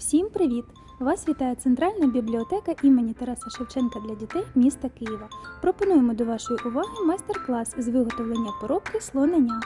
Всім привіт! Вас вітає Центральна бібліотека імені Тараса Шевченка для дітей міста Києва. Пропонуємо до вашої уваги майстер-клас з виготовлення поробки слонення.